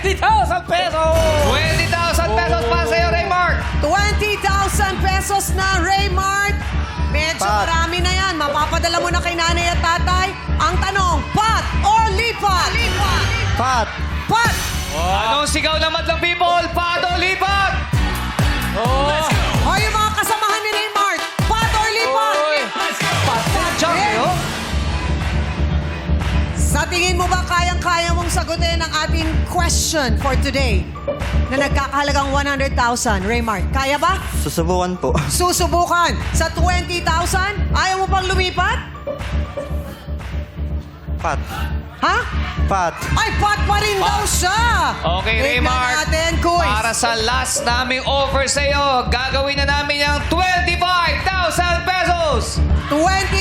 20,000 pesos! 20,000 pesos para sa'yo, Raymart. 20,000 pesos na, Raymart. Medyo Pat. marami na yan. Mapapadala mo na kay nanay at tatay. Ang tanong, pat or lipat? Lipat. Pat! Pat. Anong sigaw ng madlang people? Pado, lipat! Tingin mo ba kayang-kaya mong sagutin ang ating question for today na nagkakahalagang 100,000? Raymart, kaya ba? Susubukan po. Susubukan sa 20,000? Ayaw mo pang lumipat? Pat. Ha? Pat. Ay, pat pa rin daw siya. Okay, Tignan Raymart. natin, Kuy. Para sa last naming offer sa'yo, gagawin na namin yung 25,000 pesos! 25,000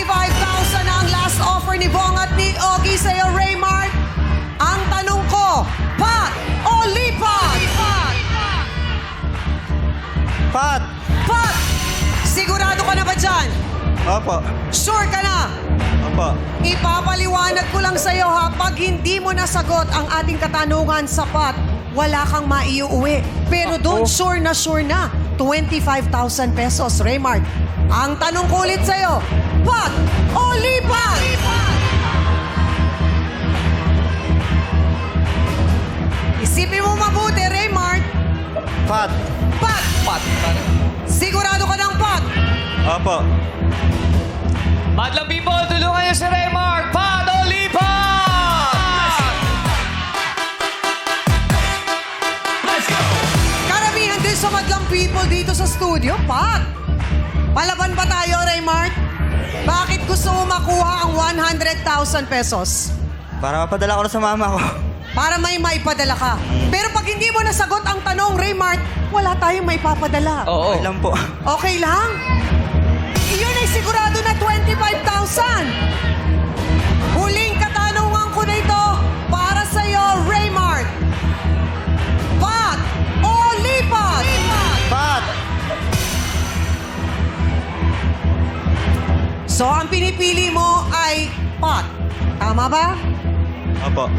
ang last offer ni Bong at ni Ogie sa'yo, Raymart. Ang tanong ko, pat o lipat? Pat! Pat! Sigurado ka na ba dyan? Opo. Sure ka na? Opo. Ipapaliwanag ko lang sa'yo ha, pag hindi mo nasagot ang ating katanungan sa pat, wala kang maiuwi. Pero doon, sure na sure na. 25,000 pesos, Raymart. Ang tanong ko ulit sa'yo, pat o lipat? Isipin mo mabuti, Raymart. Pat! Pat! Pat. Sigurado ka ng pat. Opo. Madlang people, Madlang people dito sa studio, Pat. Palaban ba tayo, Raymart? Bakit gusto mo makuha ang 100,000 pesos? Para mapadala ko na sa mama ko. Para may maipadala ka. Pero pag hindi mo nasagot ang tanong, Raymart, wala tayong maipapadala. Oo. Okay lang po. Okay lang? Iyon ay sigurado na 25,000. So, ang pinipili mo ay pot. Tama ba? Opo.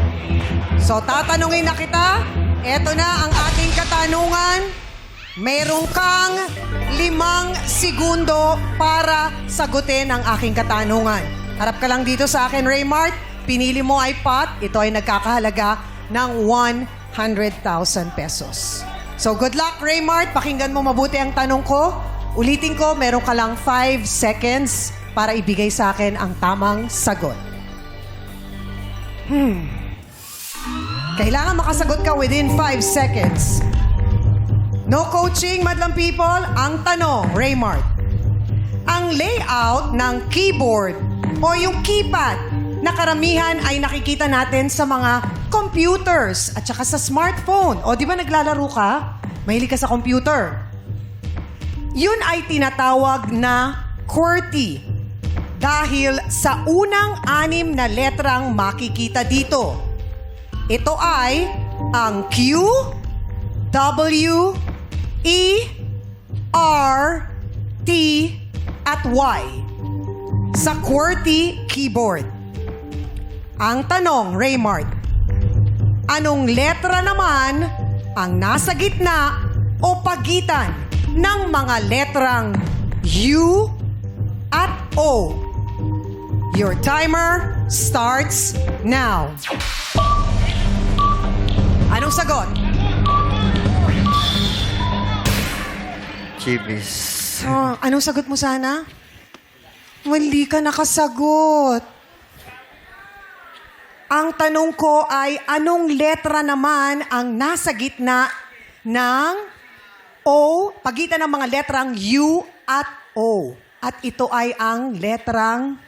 So, tatanungin na kita. Ito na ang ating katanungan. Meron kang limang segundo para sagutin ang aking katanungan. Harap ka lang dito sa akin, Raymart. Pinili mo ay pot. Ito ay nagkakahalaga ng 100,000 pesos. So, good luck, Raymart. Pakinggan mo mabuti ang tanong ko. Ulitin ko, meron ka lang 5 seconds para ibigay sa akin ang tamang sagot. Kailangan makasagot ka within 5 seconds. No coaching, madlang people. Ang tanong, Raymart. Ang layout ng keyboard o yung keypad na karamihan ay nakikita natin sa mga computers at saka sa smartphone. O di ba naglalaro ka? Mahilig ka sa computer. Yun ay tinatawag na QWERTY dahil sa unang anim na letrang makikita dito. Ito ay ang Q, W, E, R, T, at Y sa QWERTY keyboard. Ang tanong, Raymart, anong letra naman ang nasa gitna o pagitan ng mga letrang U at O? Your timer starts now. Anong sagot? Chibis. Ah, anong sagot mo sana? Mali ka nakasagot. Ang tanong ko ay, anong letra naman ang nasa gitna ng O, pagitan ng mga letrang U at O? At ito ay ang letrang,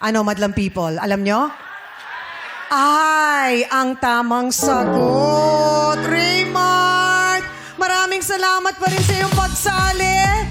ano, madlang people, alam nyo? Ay, ang tamang sagot. Raymart, maraming salamat pa rin sa iyong pagsali.